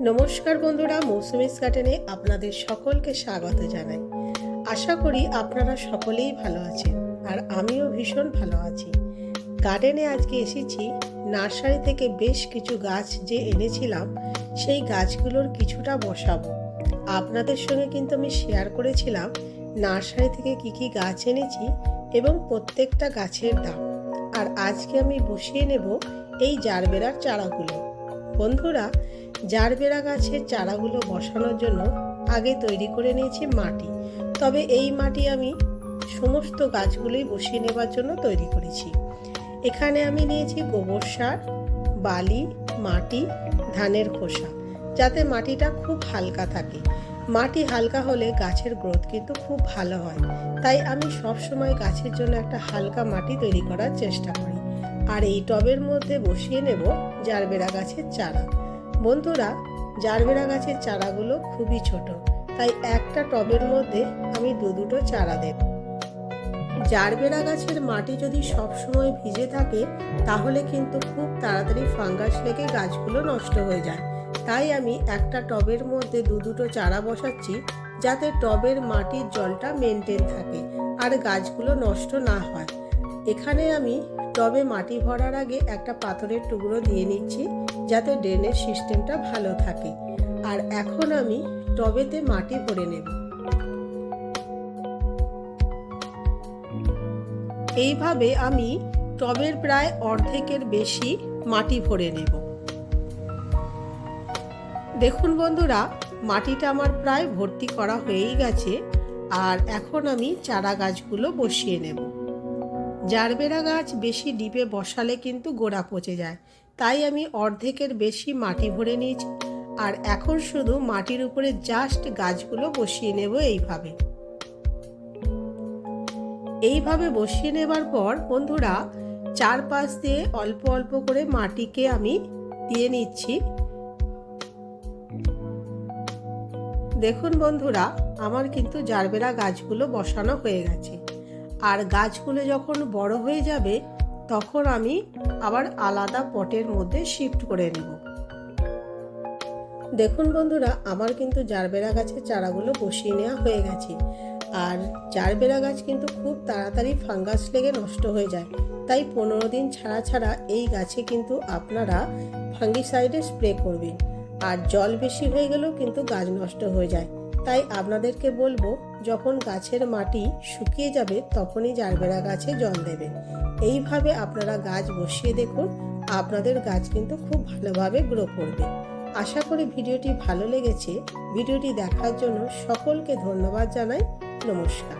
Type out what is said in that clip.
নমস্কার বন্ধুরা মৌসুমিস গার্ডেনে আপনাদের সকলকে স্বাগত জানাই। আশা করি আপনারা সকলেই ভালো আছেন আর আমিও ভীষণ ভালো আছি। গার্ডেনে আজকে এসেছি। নার্সারি থেকে বেশ কিছু গাছ যে এনেছিলাম, সেই গাছগুলোর কিছুটা বসাবো। আপনাদের সঙ্গে কিন্তু আমি শেয়ার করেছিলাম নার্সারি থেকে কি কি গাছ এনেছি এবং প্রত্যেকটা গাছের দাম। আর আজকে আমি বসিয়ে নেব এই জারবেরার চারাগুলো। বন্ধুরা, জারবেরা গাছের চারাগুলো বসানোর জন্য আগে তৈরি করে নিয়েছি মাটি। তবে এই মাটি আমি সমস্ত গাছগুলোই বসিয়ে নেবার জন্য তৈরি করেছি। এখানে আমি নিয়েছি গোবর সার, বালি, মাটি, ধানের খোসা, যাতে মাটিটা খুব হালকা থাকে। মাটি হালকা হলে গাছের গ্রোথ কিন্তু খুব ভালো হয়। তাই আমি সব সময় গাছের জন্য একটা হালকা মাটি তৈরি করার চেষ্টা করি। আর এই টবের মধ্যে বসিয়ে নেব জারবেরা গাছের চারা। বন্ধুরা, জারবেরা গাছের চারাগুলো খুবই ছোট, তাই একটা টবের মধ্যে আমি দু দুটো চারা দেব। জারবেরা গাছের মাটি যদি সবসময় ভিজে থাকে, তাহলে কিন্তু খুব তাড়াতাড়ি ফাঙ্গাস লেগে গাছগুলো নষ্ট হয়ে যায়। তাই আমি একটা টবের মধ্যে দু দুটো চারা বসাচ্ছি, যাতে টবের মাটির জলটা মেনটেন থাকে আর গাছগুলো নষ্ট না হয়। এখানে আমি টবে মাটি ভরার আগে একটা পাথরের টুকরো দিয়ে নিচ্ছি, যাতে ড্রেনের সিস্টেমটা ভালো থাকে। আর এখন আমি টবেতে মাটি ভরে নেব। এইভাবে আমি টবের প্রায় অর্ধেকের বেশি মাটি ভরে নেব। দেখুন বন্ধুরা, মাটিটা আমার প্রায় ভর্তি করা হয়েই গেছে, আর এখন আমি চারা গাছগুলো বসিয়ে নেব। জারবেরা গাছ বেশি ডিপে বসালে কিন্তু গোড়া পচে যায়। তাই আমি অর্ধেকের বেশি মাটি ভরে নিয়েছি। আর এখন শুধু মাটির উপরে জাস্ট গাছগুলো বসিয়ে নেব এইভাবে। এইভাবে বসিয়ে নেবার পর বন্ধুরা, চারপাশ দিয়ে অল্প অল্প করে মাটিকে আমি দিয়ে নিচ্ছি। দেখুন বন্ধুরা, আমার কিন্তু জারবেরা গাছগুলো বসানো হয়ে গেছে। আর গাছগুলো যখন বড় হয়ে যাবে, তখন আমি আবার আলাদা পটের মধ্যে শিফট করে নেব। দেখুন বন্ধুরা, আমার কিন্তু জারবেরা গাছের চারাগুলো বসিয়ে নেওয়া হয়ে গেছে। আর জারবেরা গাছ কিন্তু খুব তাড়াতাড়ি ফাঙ্গাস লেগে নষ্ট হয়ে যায়। তাই পনেরো দিন ছাড়া ছাড়া এই গাছে কিন্তু আপনারা ফাঙ্গিসাইডে স্প্রে করবেন। আর জল বেশি হয়ে গেলেও কিন্তু গাছ নষ্ট হয়ে যায়। তাই আপনাদেরকে বলব, যখন গাছের মাটি শুকিয়ে যাবে তখনই জারবেরা গাছে জল দেবেন এইভাবে আপনারা গাছ বসিয়ে দেখুন, আপনাদের গাছ কিন্তু খুব ভালোভাবে গ্রো করবে। আশা করি ভিডিওটি ভালো লেগেছে। ভিডিওটি দেখার জন্য সকলকে ধন্যবাদ জানাই। নমস্কার।